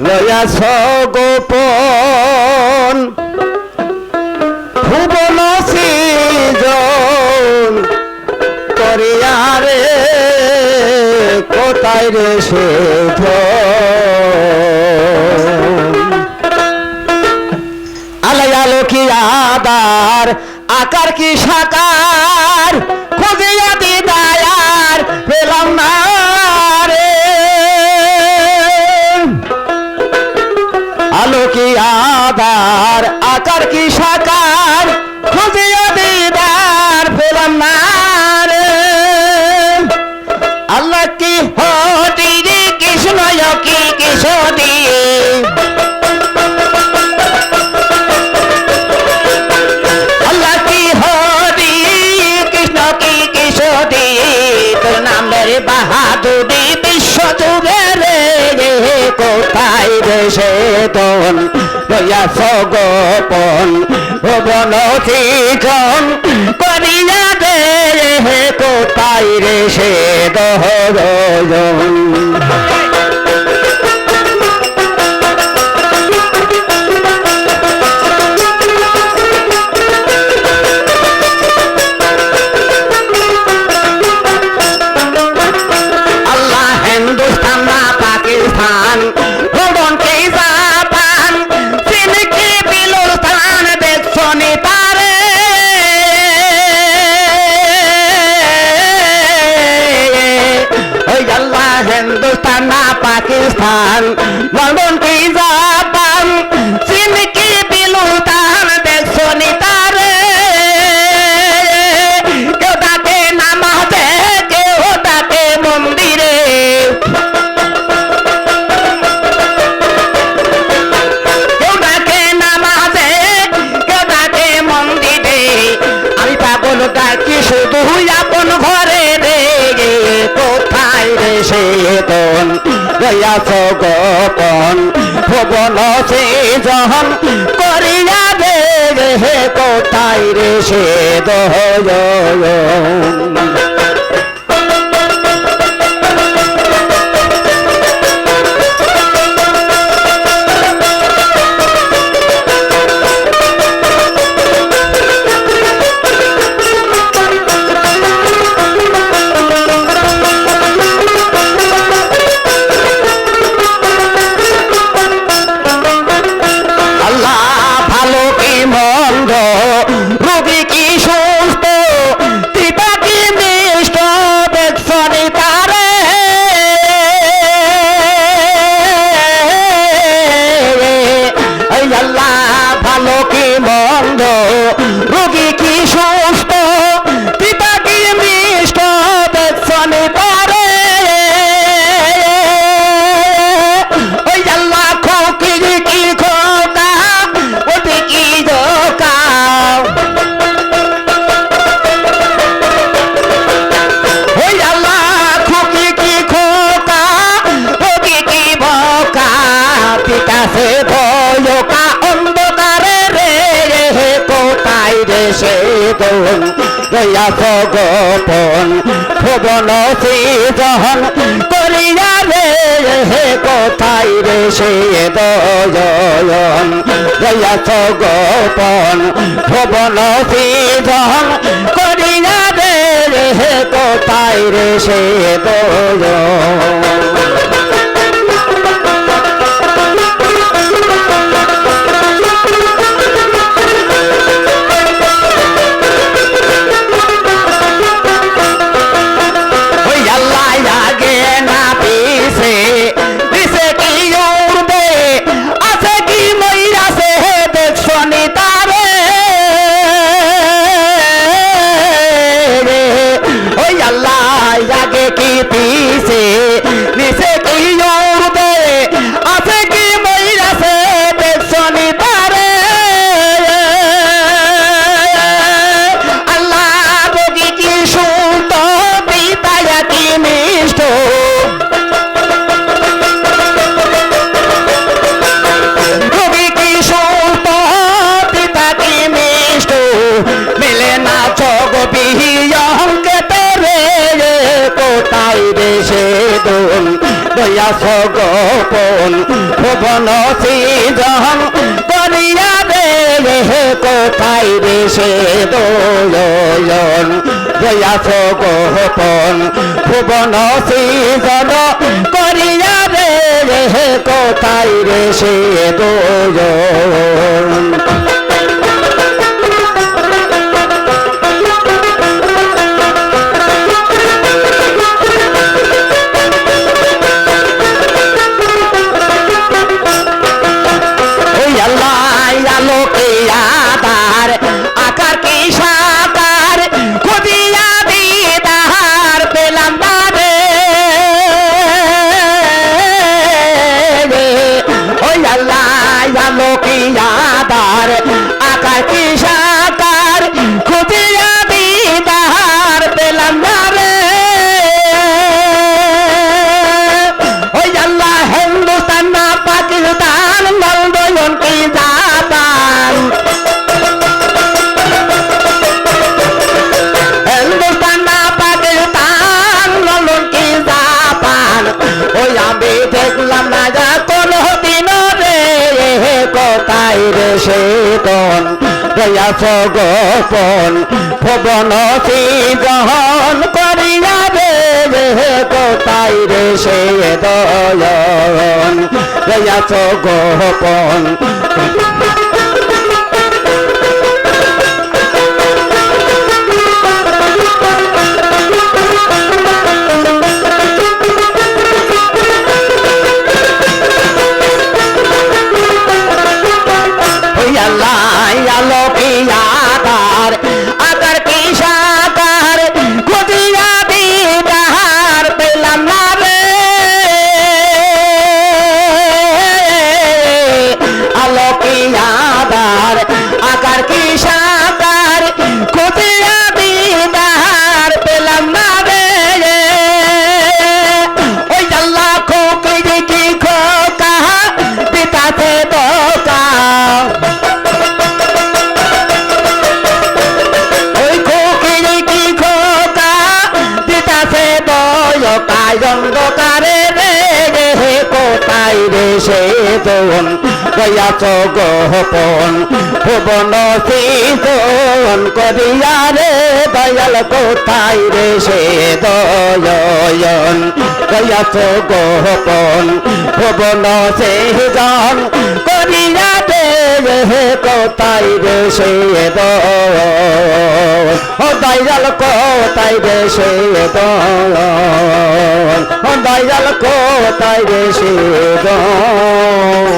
লয়াছ গোপন ভুবন সৃজন করিয়া রে, কোথায় রে সে আলাই আলো আদার আকার কি সাকার আদার আকার কি সাকার? খুঁজিয়া দিদার পেলাম না আল্লাহ কি হরি রে, কৃষ্ণ কি কৃষ্ণ কি কিশোরী তোর নামের কোথায় সে রইয়াছ গোপন ভুবন চিকন করিয়া দে কোথায় রে সে দহরজন மனோ রয়াছ গোপন ভুবন সে জহন করিয়া দে কোথায় রে সে দহন দোন গোপন ভুবন সৃজন করিয়া রে, হে কোথায় রে সে দয়ন রয়াছ গোপন ভুবন সৃজন করিয়া রে, হে কোথায় রে সে দয়ন bonito. রয়াস গোপন ভুবন সৃজন করিয়া রে হে কোথায় রে সে দোলন রয়াস গোপন ভুবন সৃজন করিয়া রে হে কোথায় রে সে রয়াস গোপন ভবন সৃজন করিয়া রে কোথায় রে সে দয়ন রয়াস গোপন। দোকা অন্ধকারে রে রে কোথায় রে সে দোন গয়াচ গোপন ভুবন সৃজন করিয়া রে দয়াল কোথায় রে সে দয়ন গয়াচ গোপন ভুবন সৃজন করিয়া রে রে কোথায় রে সে দয়ন ও দয়াল কোথায় রে সে দল? ও দয়াল কোথায় রে সে দল?